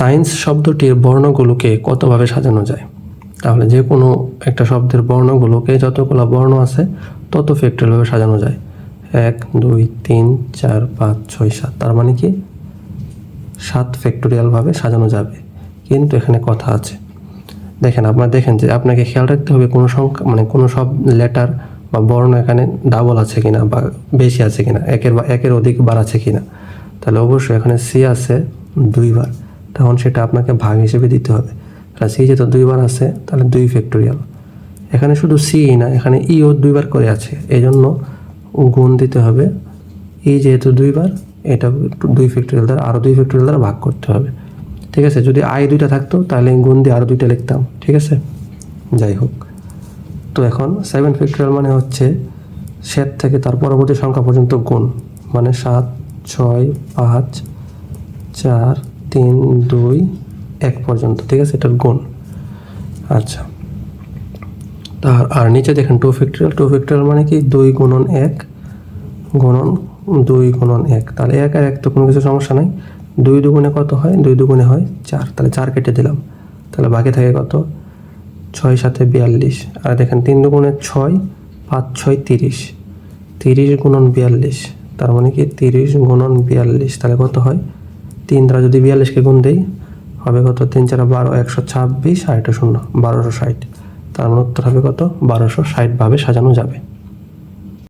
Science শব্দটির বর্ণগুলোকে কতভাবে সাজানো যায়? তাহলে যে কোনো একটা শব্দের বর্ণগুলোকে যতগুলো বর্ণ আছে, তত ফ্যাক্টরিয়ালভাবে সাজানো যায়। এক, দুই, তিন, চার, পাঁচ, ছয়, সাত। তার মানে কি? সাত ফ্যাক্টোরিয়ালভাবে সাজানো যাবে। কিন্তু এখানে কথা আছে। দেখেন, আপনারা দেখেন যে আপনাকে খেয়াল রাখতে হবে কোনো সংখ্যা মানে কোনো সব লেটার বা বর্ণ এখানে ডাবল আছে কিনা বা বেশি আছে কিনা, একের বা, একের অধিক বার আছে কিনা। তাহলে অবশ্যই এখানে সি আছে দুইবার। তখন সেটা আপনাকে ভাগ হিসেবে দিতে হবে। তাহলে সি যেহেতু দুইবার আছে, তাহলে দুই ফ্যাক্টোরিয়াল এখানে শুধু সি না, এখানে ইও দুইবার করে আছে। এই জন্য গুণ দিতে হবে ই যেহেতু দুইবার, এটা দুই ফ্যাক্টোরিয়াল দ্বারা আরও দুই ফ্যাক্টোরিয়াল দ্বারা ভাগ করতে হবে। ঠিক আছে? যদি আই দুইটা থাকতো, তাহলে গুণ দিয়ে আরও দুইটা লিখতাম। ঠিক আছে? যাই হোক। তো এখন সেভেন ফ্যাক্টোরিয়াল মানে হচ্ছে সেট থেকে তার পরবর্তী সংখ্যা পর্যন্ত গুণ। মানে সাত, ছয়, পাঁচ, চার তিন, দুই, এক পর্যন্ত, ঠিক আছে? এটার গুণ। আচ্ছা। তার, আর নিচে দেখেন টু ফ্যাক্টোরিয়াল টু ফ্যাক্টোরিয়াল মানে কি? দুই গুণন এক গুণন দুই গুণন এক। তাহলে এক আর এক তো কোনো কিছু সমস্যা নাই। দুই দুগুণে কত হয়? দুই দুগুণে হয় চার। তাহলে চার কেটে দিলাম। তাহলে বাকি থাকে কত? ছয় সাথে বিয়াল্লিশ। আর দেখেন তিন দুগুণে ছয়, পাঁচ ছয় তিরিশ। তিরিশ গুণন বিয়াল্লিশ। তার মানে কি? তিরিশ গুণন বিয়াল্লিশ। তাহলে কত হয়? তিন দ্বারা যদি বিয়াল্লিশকে গুণ দিই, হবে কত? তিন চার বারো, একশো ছাব্বিশ আর শূন্য, বারোশো ষাট। তার মানে উত্তর হবে কত? বারোশো ষাটভাবে সাজানো যাবে।